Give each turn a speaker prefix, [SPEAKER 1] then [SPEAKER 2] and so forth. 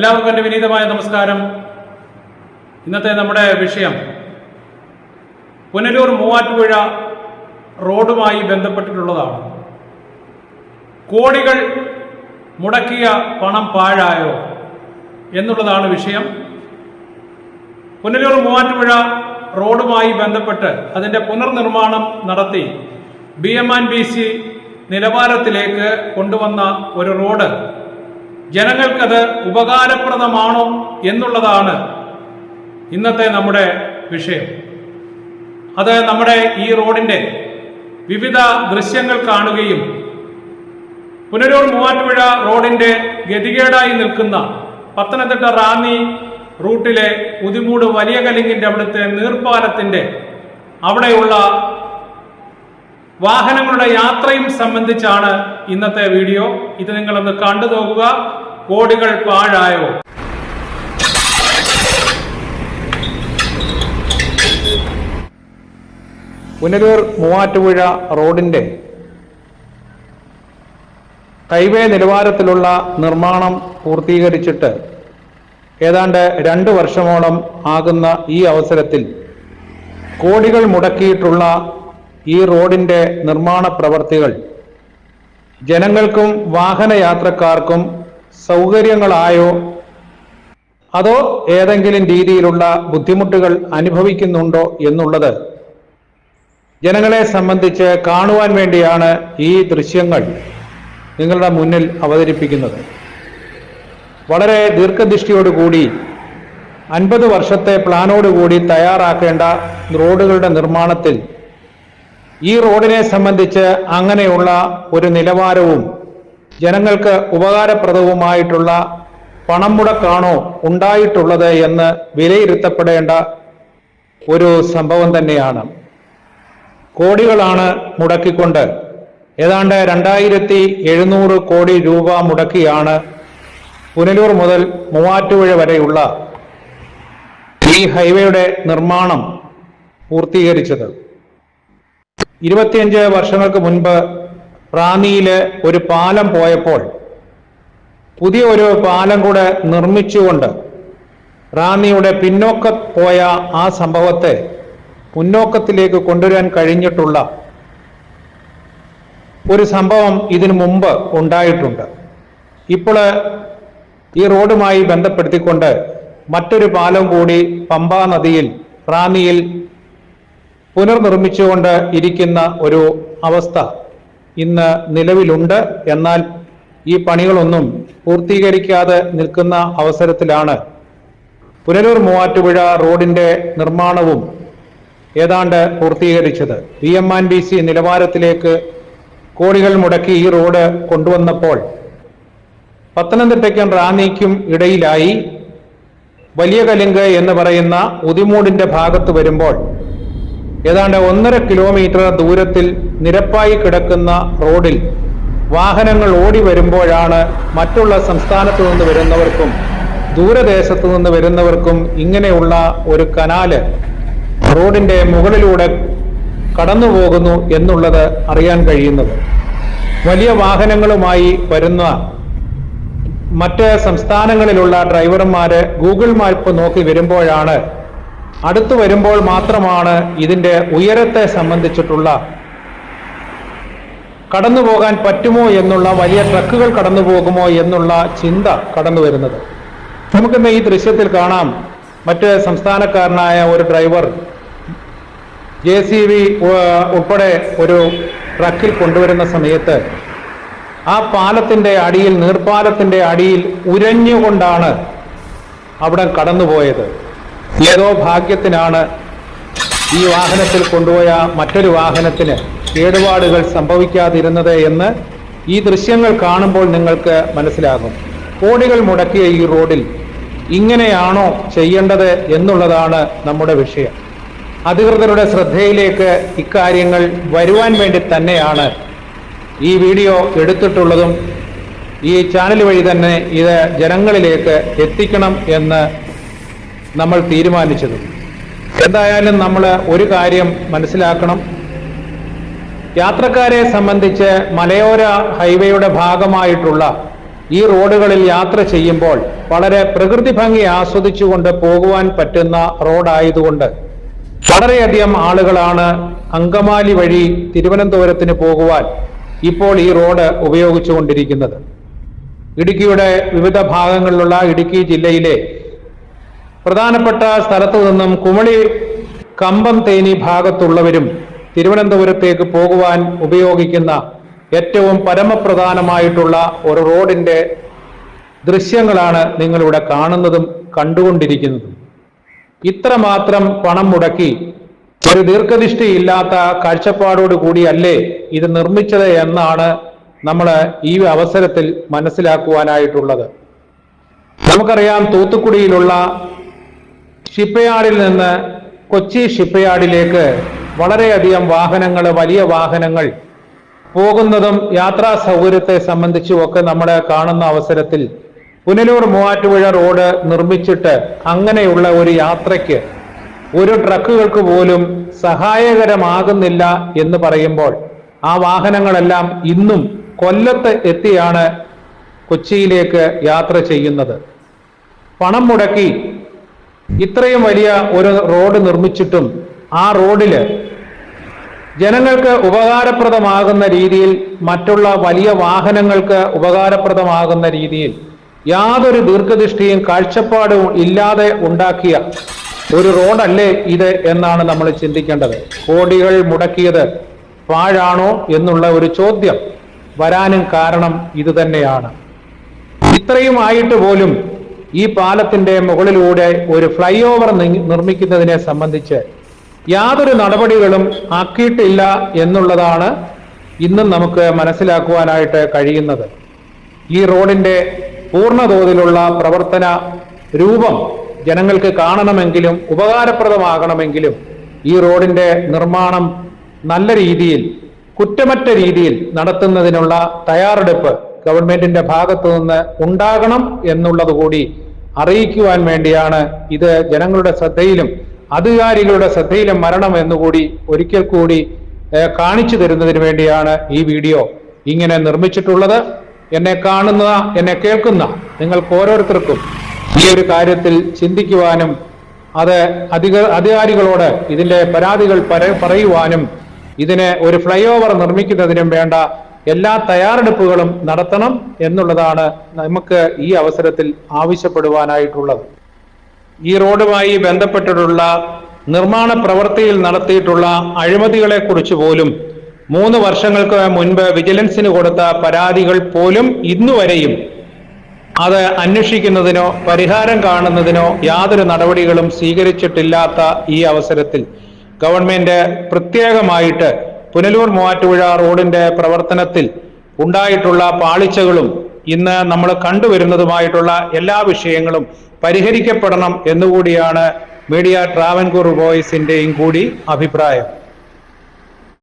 [SPEAKER 1] എല്ലാവർക്കും എന്റെ വിനീതമായ നമസ്കാരം. ഇന്നത്തെ നമ്മുടെ വിഷയം പുനലൂർ മൂവാറ്റുപുഴ റോഡുമായി ബന്ധപ്പെട്ടിട്ടുള്ളതാണ്. കോടികൾ മുടക്കിയ പണം പാഴായോ എന്നുള്ളതാണ് വിഷയം. പുനലൂർ മൂവാറ്റുപുഴ റോഡുമായി ബന്ധപ്പെട്ട് അതിന്റെ പുനർനിർമ്മാണം നടത്തി B M and B C നിലവാരത്തിലേക്ക് കൊണ്ടുവന്ന ഒരു റോഡ് ജനങ്ങൾക്കത് ഉപകാരപ്രദമാണോ എന്നുള്ളതാണ് ഇന്നത്തെ നമ്മുടെ വിഷയം. അത് നമ്മുടെ ഈ റോഡിന്റെ വിവിധ ദൃശ്യങ്ങൾ കാണുകയും പുനരൂർ മൂവാറ്റുപുഴ റോഡിന്റെ ഗതികേടായി നിൽക്കുന്ന പത്തനംതിട്ട റാന്നി റൂട്ടിലെ ഉതിമൂട് വലിയ കലിങ്ങിന്റെ അവിടുത്തെ നീർപ്പാലത്തിന്റെ അവിടെയുള്ള വാഹനങ്ങളുടെ യാത്രയും സംബന്ധിച്ചാണ് ഇന്നത്തെ വീഡിയോ. ഇത് നിങ്ങളൊന്ന് കണ്ടു നോക്കുക. കോടികൾ പാഴായോ?
[SPEAKER 2] പുനലൂർ മൂവാറ്റുപുഴ റോഡിന്റെ ഹൈവേ നിലവാരത്തിലുള്ള നിർമ്മാണം പൂർത്തീകരിച്ചിട്ട് ഏതാണ്ട് രണ്ട് വർഷമോളം ആകുന്ന ഈ അവസരത്തിൽ കോടികൾ മുടക്കിയിട്ടുള്ള ഈ റോഡിന്റെ നിർമ്മാണ പ്രവർത്തികൾ ജനങ്ങൾക്കും വാഹനയാത്രക്കാർക്കും സൗകര്യങ്ങളായോ? അതോ ഏതെങ്കിലും രീതിയിലുള്ള ബുദ്ധിമുട്ടുകൾ അനുഭവിക്കുന്നുണ്ടോ എന്നുള്ളത് ജനങ്ങളെ സംബന്ധിച്ച് കാണുവാൻ വേണ്ടിയാണ് ഈ ദൃശ്യങ്ങൾ നിങ്ങളുടെ മുന്നിൽ അവതരിപ്പിക്കുന്നത്. വളരെ ദീർഘദൃഷ്ടിയോടുകൂടി അൻപത് വർഷത്തെ പ്ലാനോടുകൂടി തയ്യാറാക്കേണ്ട റോഡുകളുടെ നിർമ്മാണത്തിൽ ഈ റോഡിനെ സംബന്ധിച്ച് അങ്ങനെയുള്ള ഒരു നിലവാരവും ജനങ്ങൾക്ക് ഉപകാരപ്രദവുമായിട്ടുള്ള പണം മുടക്കാണോ ഉണ്ടായിട്ടുള്ളത് എന്ന് വിലയിരുത്തപ്പെടേണ്ട ഒരു സംഭവം തന്നെയാണ്. കോടികളാണ് മുടക്കിക്കൊണ്ട് ഏതാണ്ട് രണ്ടായിരത്തി എഴുന്നൂറ് കോടി രൂപ മുടക്കിയാണ് പുനലൂർ മുതൽ മൂവാറ്റുപുഴ വരെയുള്ള ഈ ഹൈവേയുടെ നിർമ്മാണം പൂർത്തീകരിച്ചത്. ഇരുപത്തിയഞ്ച് വർഷങ്ങൾക്ക് മുൻപ് റാന്നിയിൽ ഒരു പാലം പോയപ്പോൾ പുതിയ ഒരു പാലം കൂടെ നിർമ്മിച്ചുകൊണ്ട് റാന്നിയുടെ പിന്നോക്ക പോയ ആ സംഭവത്തെ മുന്നോക്കത്തിലേക്ക് കൊണ്ടുവരാൻ കഴിഞ്ഞിട്ടുള്ള ഒരു സംഭവം ഇതിനു മുമ്പ് ഉണ്ടായിട്ടുണ്ട്. ഇപ്പോൾ ഈ റോഡുമായി ബന്ധപ്പെടുത്തിക്കൊണ്ട് മറ്റൊരു പാലം കൂടി പമ്പാ നദിയിൽ റാന്നിയിൽ പുനർനിർമ്മിച്ചുകൊണ്ട് ഇരിക്കുന്ന ഒരു അവസ്ഥ ഇന്ന് നിലവിലുണ്ട്. എന്നാൽ ഈ പണികളൊന്നും പൂർത്തീകരിക്കാതെ നിൽക്കുന്ന അവസരത്തിലാണ്. പുനലൂർ മൂവാറ്റുപുഴ റോഡിന്റെ നിർമ്മാണവും ഏതാണ്ട് പൂർത്തീകരിച്ചത്. വി എം ബി സി നിലവാരത്തിലേക്ക് കോടികൾ മുടക്കി ഈ റോഡ് കൊണ്ടുവന്നപ്പോൾ പത്തനംതിട്ടയ്ക്കും റാന്നിക്കും ഇടയിലായി വലിയ കലിങ്ക് എന്ന് പറയുന്ന ഉതിമൂടിന്റെ ഭാഗത്ത് വരുമ്പോൾ ഏതാണ്ട് ഒന്നര കിലോമീറ്റർ ദൂരത്തിൽ നിരപ്പായി കിടക്കുന്ന റോഡിൽ വാഹനങ്ങൾ ഓടി വരുമ്പോഴാണ് മറ്റുള്ള സംസ്ഥാനത്തു നിന്ന് വരുന്നവർക്കും ദൂരദേശത്തു നിന്ന് വരുന്നവർക്കും ഇങ്ങനെയുള്ള ഒരു കനാല് റോഡിന്റെ മുകളിലൂടെ കടന്നു പോകുന്നു എന്നുള്ളത് അറിയാൻ കഴിയുന്നത്. വലിയ വാഹനങ്ങളുമായി വരുന്ന മറ്റ് സംസ്ഥാനങ്ങളിലുള്ള ഡ്രൈവർമാര് ഗൂഗിൾ മാപ്പ് നോക്കി വരുമ്പോഴാണ് അടുത്തു വരുമ്പോൾ മാത്രമാണ് ഇതിന്റെ ഉയരത്തെ സംബന്ധിച്ചിട്ടുള്ള കടന്നു പോകാൻ പറ്റുമോ എന്നുള്ള വലിയ ട്രക്കുകൾ കടന്നു പോകുമോ എന്നുള്ള ചിന്ത കടന്നു വരുന്നത്. നമുക്കിന്ന് ഈ ദൃശ്യത്തിൽ കാണാം മറ്റ് സംസ്ഥാനക്കാരനായ ഒരു ഡ്രൈവർ ജെ സി ബി ഉൾപ്പെടെ ഒരു ട്രക്കിൽ കൊണ്ടുവരുന്ന സമയത്ത് ആ പാലത്തിന്റെ അടിയിൽ നീർപ്പാലത്തിന്റെ അടിയിൽ ഉരഞ്ഞുകൊണ്ടാണ് അവിടെ കടന്നുപോയത്. ഏതോ ഭാഗ്യത്തിനാണ് ഈ വാഹനത്തിൽ കൊണ്ടുപോയ മറ്റൊരു വാഹനത്തിന് കേടുപാടുകൾ സംഭവിക്കാതിരുന്നത് എന്ന് ഈ ദൃശ്യങ്ങൾ കാണുമ്പോൾ നിങ്ങൾക്ക് മനസ്സിലാകും. കോടികൾ മുടക്കിയ ഈ റോഡിൽ ഇങ്ങനെയാണോ ചെയ്യേണ്ടത് എന്നുള്ളതാണ് നമ്മുടെ വിഷയം. അധികൃതരുടെ ശ്രദ്ധയിലേക്ക് ഇക്കാര്യങ്ങൾ വരുവാൻ വേണ്ടി തന്നെയാണ് ഈ വീഡിയോ എടുത്തിട്ടുള്ളതും ഈ ചാനൽ വഴി തന്നെ ഇത് ജനങ്ങളിലേക്ക് എത്തിക്കണം എന്ന് നമ്മൾ തീരുമാനിച്ചതും. എന്തായാലും നമ്മൾ ഒരു കാര്യം മനസ്സിലാക്കണം. യാത്രക്കാരെ സംബന്ധിച്ച് മലയോര ഹൈവേയുടെ ഭാഗമായിട്ടുള്ള ഈ റോഡുകളിൽ യാത്ര ചെയ്യുമ്പോൾ വളരെ പ്രകൃതി ഭംഗി ആസ്വദിച്ചുകൊണ്ട് പോകുവാൻ പറ്റുന്ന റോഡായതുകൊണ്ട് വളരെയധികം ആളുകളാണ് അങ്കമാലി വഴി തിരുവനന്തപുരത്തിന് പോകുവാൻ ഇപ്പോൾ ഈ റോഡ് ഉപയോഗിച്ചുകൊണ്ടിരിക്കുന്നത്. ഇടുക്കിയുടെ വിവിധ ഭാഗങ്ങളിലുള്ള ഇടുക്കി ജില്ലയിലെ പ്രധാനപ്പെട്ട സ്ഥലത്തു നിന്നും കുമളി കമ്പം തേനി ഭാഗത്തുള്ളവരും തിരുവനന്തപുരത്തേക്ക് പോകുവാൻ ഉപയോഗിക്കുന്ന ഏറ്റവും പരമപ്രധാനമായിട്ടുള്ള ഒരു റോഡിന്റെ ദൃശ്യങ്ങളാണ് നിങ്ങളിവിടെ കാണുന്നതും കണ്ടുകൊണ്ടിരിക്കുന്നതും. ഇത്രമാത്രം പണം മുടക്കി ഒരു ദീർഘദൃഷ്ടിയില്ലാത്ത കാഴ്ചപ്പാടോട് കൂടിയല്ലേ ഇത് നിർമ്മിച്ചത് എന്നാണ് നമ്മൾ ഈ അവസരത്തിൽ മനസ്സിലാക്കുവാനായിട്ടുള്ളത്. നമുക്കറിയാം തൂത്തുക്കുടിയിലുള്ള ഷിപ്പയാർഡിൽ നിന്ന് കൊച്ചി ഷിപ്പയാർഡിലേക്ക് വളരെയധികം വാഹനങ്ങൾ വലിയ വാഹനങ്ങൾ പോകുന്നതും യാത്രാ സൗകര്യത്തെ സംബന്ധിച്ചുമൊക്കെ നമ്മൾ കാണുന്ന അവസരത്തിൽ പുനലൂർ മൂവാറ്റുപുഴ റോഡ് നിർമ്മിച്ചിട്ട് അങ്ങനെയുള്ള ഒരു യാത്രയ്ക്ക് ഒരു ട്രക്കുകൾക്ക് പോലും സഹായകരമാകുന്നില്ല എന്ന് പറയുമ്പോൾ ആ വാഹനങ്ങളെല്ലാം ഇന്നും കൊല്ലത്ത് എത്തിയാണ് കൊച്ചിയിലേക്ക് യാത്ര ചെയ്യുന്നത്. പണം മുടക്കി ഇത്രയും വലിയ ഒരു റോഡ് നിർമ്മിച്ചിട്ടും ആ റോഡിൽ ജനങ്ങൾക്ക് ഉപകാരപ്രദമാകുന്ന രീതിയിൽ മറ്റുള്ള വലിയ വാഹനങ്ങൾക്ക് ഉപകാരപ്രദമാകുന്ന രീതിയിൽ യാതൊരു ദീർഘദൃഷ്ടിയും കാഴ്ചപ്പാടും ഇല്ലാതെ ഉണ്ടാക്കിയ ഒരു റോഡല്ലേ ഇത് എന്നാണ് നമ്മൾ ചിന്തിക്കേണ്ടത്. കോടികൾ മുടക്കിയത് പാഴാണോ എന്നുള്ള ഒരു ചോദ്യം വരാനും കാരണം ഇത് തന്നെയാണ്. ഇത്രയും ആയിട്ട് പോലും ഈ പാലത്തിന്റെ മുകളിലൂടെ ഒരു ഫ്ലൈ ഓവർ നിർമ്മിക്കുന്നതിനെ സംബന്ധിച്ച് യാതൊരു നടപടികളും ആക്കിയിട്ടില്ല എന്നുള്ളതാണ് ഇന്നും നമുക്ക് മനസ്സിലാക്കുവാനായിട്ട് കഴിയുന്നത്. ഈ റോഡിന്റെ പൂർണതോതിലുള്ള പ്രവർത്തന രൂപം ജനങ്ങൾക്ക് കാണണമെങ്കിലും ഉപകാരപ്രദമാകണമെങ്കിലും ഈ റോഡിന്റെ നിർമ്മാണം നല്ല രീതിയിൽ കുറ്റമറ്റ രീതിയിൽ നടത്തുന്നതിനുള്ള തയ്യാറെടുപ്പ് ഗവൺമെന്റിന്റെ ഭാഗത്തു നിന്ന് ഉണ്ടാകണം എന്നുള്ളത് കൂടി അറിയിക്കുവാൻ വേണ്ടിയാണ് ഇത് ജനങ്ങളുടെ ശ്രദ്ധയിലും അധികാരികളുടെ ശ്രദ്ധയിലും മരണം എന്നുകൂടി ഒരിക്കൽ കൂടി കാണിച്ചു തരുന്നതിന് വേണ്ടിയാണ് ഈ വീഡിയോ ഇങ്ങനെ നിർമ്മിച്ചിട്ടുള്ളത്. എന്നെ കാണുന്ന എന്നെ കേൾക്കുന്ന നിങ്ങൾക്ക് ഓരോരുത്തർക്കും ഈ ഒരു കാര്യത്തിൽ ചിന്തിക്കുവാനും അത് അധിക അധികാരികളോട് ഇതിന്റെ പരാതികൾ പറയുവാനും ഇതിനെ ഒരു ഫ്ലൈ ഓവർ നിർമ്മിക്കുന്നതിനും വേണ്ട എല്ലാ തയ്യാറെടുപ്പുകളും നടത്തണം എന്നുള്ളതാണ് നമുക്ക് ഈ അവസരത്തിൽ ആവശ്യപ്പെടുവാനായിട്ടുള്ളത്. ഈ റോഡുമായി ബന്ധപ്പെട്ടിട്ടുള്ള നിർമ്മാണ പ്രവൃത്തിയിൽ നടത്തിയിട്ടുള്ള അഴിമതികളെ കുറിച്ച് പോലും മൂന്ന് വർഷങ്ങൾക്ക് മുൻപ് വിജിലൻസിന് കൊടുത്ത പരാതികൾ പോലും ഇന്നുവരെയും അത് അന്വേഷിക്കുന്നതിനോ പരിഹാരം കാണുന്നതിനോ യാതൊരു നടപടികളും സ്വീകരിച്ചിട്ടില്ലാത്ത ഈ അവസരത്തിൽ ഗവൺമെന്റ് പ്രത്യേകമായിട്ട് പുനലൂർ മൂവാറ്റുപുഴ റോഡിന്റെ പ്രവർത്തനത്തിൽ ഉണ്ടായിട്ടുള്ള പാളിച്ചകളും ഇന്ന് നമ്മൾ കണ്ടുവരുന്നതുമായിട്ടുള്ള എല്ലാ വിഷയങ്ങളും പരിഹരിക്കപ്പെടണം എന്നുകൂടിയാണ് മീഡിയ ട്രാവൻകൂർ വോയിസിന്റെയും കൂടി അഭിപ്രായം.